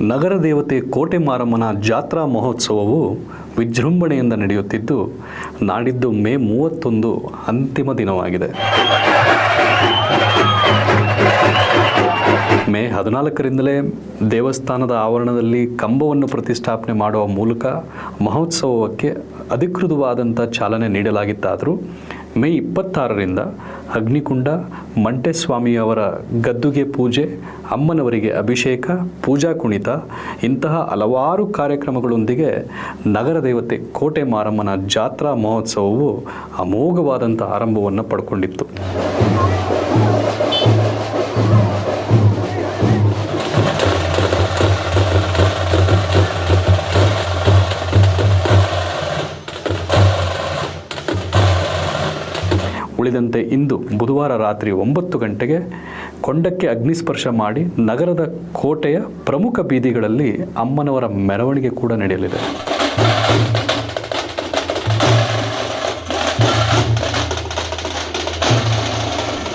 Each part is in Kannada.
ನಗರ ದೇವತೆ ಕೋಟೆ ಮಾರಮ್ಮನ ಜಾತ್ರಾ ಮಹೋತ್ಸವವು ವಿಜೃಂಭಣೆಯಿಂದ ನಡೆಯುತ್ತಿದ್ದು, ನಾಡಿದ್ದು ಮೇ ಮೂವತ್ತೊಂದು ಅಂತಿಮ ದಿನವಾಗಿದೆ. ಮೇ ಹದಿನಾಲ್ಕರಿಂದಲೇ ದೇವಸ್ಥಾನದ ಆವರಣದಲ್ಲಿ ಕಂಬವನ್ನು ಪ್ರತಿಷ್ಠಾಪನೆ ಮಾಡುವ ಮೂಲಕ ಮಹೋತ್ಸವಕ್ಕೆ ಅಧಿಕೃತವಾದಂಥ ಚಾಲನೆ ನೀಡಲಾಗಿತ್ತಾದರೂ ಮೇ ಇಪ್ಪತ್ತಾರರಿಂದ ಅಗ್ನಿಕುಂಡ ಮಂಟೆಸ್ವಾಮಿಯವರ ಗದ್ದುಗೆ ಪೂಜೆ, ಅಮ್ಮನವರಿಗೆ ಅಭಿಷೇಕ, ಪೂಜಾ ಕುಣಿತ, ಇಂತಹ ಹಲವಾರು ಕಾರ್ಯಕ್ರಮಗಳೊಂದಿಗೆ ನಗರ ದೇವತೆ ಕೋಟೆ ಮಾರಮ್ಮನ ಜಾತ್ರಾ ಮಹೋತ್ಸವವು ಅಮೋಘವಾದಂಥ ಆರಂಭವನ್ನು ಪಡ್ಕೊಂಡಿತ್ತು. ಉಳಿದಂತೆ ಇಂದು ಬುಧವಾರ ರಾತ್ರಿ ಒಂಬತ್ತು ಗಂಟೆಗೆ ಕೊಂಡಕ್ಕೆ ಅಗ್ನಿಸ್ಪರ್ಶ ಮಾಡಿ ನಗರದ ಕೋಟೆಯ ಪ್ರಮುಖ ಬೀದಿಗಳಲ್ಲಿ ಅಮ್ಮನವರ ಮೆರವಣಿಗೆ ಕೂಡ ನಡೆಯಲಿದೆ.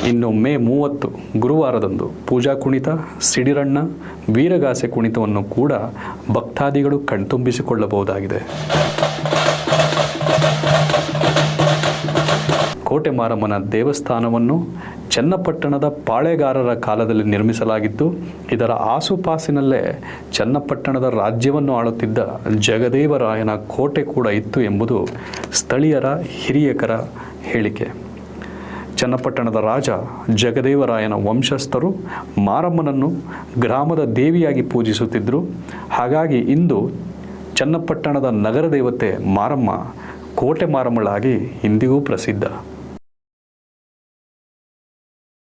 ಇನ್ನು ಮೇ ಮೂವತ್ತು ಗುರುವಾರದಂದು ಪೂಜಾ ಕುಣಿತ, ಸಿಡಿರಣ್ಣ, ವೀರಗಾಸೆ ಕುಣಿತವನ್ನು ಕೂಡ ಭಕ್ತಾದಿಗಳು ಕಣ್ತುಂಬಿಸಿಕೊಳ್ಳಬಹುದಾಗಿದೆ. ಕೋಟೆ ಮಾರಮ್ಮನ ದೇವಸ್ಥಾನವನ್ನು ಚನ್ನಪಟ್ಟಣದ ಪಾಳೆಗಾರರ ಕಾಲದಲ್ಲಿ ನಿರ್ಮಿಸಲಾಗಿದ್ದು, ಇದರ ಆಸುಪಾಸಿನಲ್ಲೇ ಚನ್ನಪಟ್ಟಣದ ರಾಜ್ಯವನ್ನು ಆಳುತ್ತಿದ್ದ ಜಗದೇವರಾಯನ ಕೋಟೆ ಕೂಡ ಇತ್ತು ಎಂಬುದು ಸ್ಥಳೀಯರ ಹಿರಿಯಕರ ಹೇಳಿಕೆ. ಚನ್ನಪಟ್ಟಣದ ರಾಜ ಜಗದೇವರಾಯನ ವಂಶಸ್ಥರು ಮಾರಮ್ಮನನ್ನು ಗ್ರಾಮದ ದೇವಿಯಾಗಿ ಪೂಜಿಸುತ್ತಿದ್ದರು ಹಾಗಾಗಿ ಇಂದು ಚನ್ನಪಟ್ಟಣದ ನಗರ ದೇವತೆ ಮಾರಮ್ಮ ಕೋಟೆ ಮಾರಮ್ಮಳಾಗಿ ಇಂದಿಗೂ ಪ್ರಸಿದ್ಧ.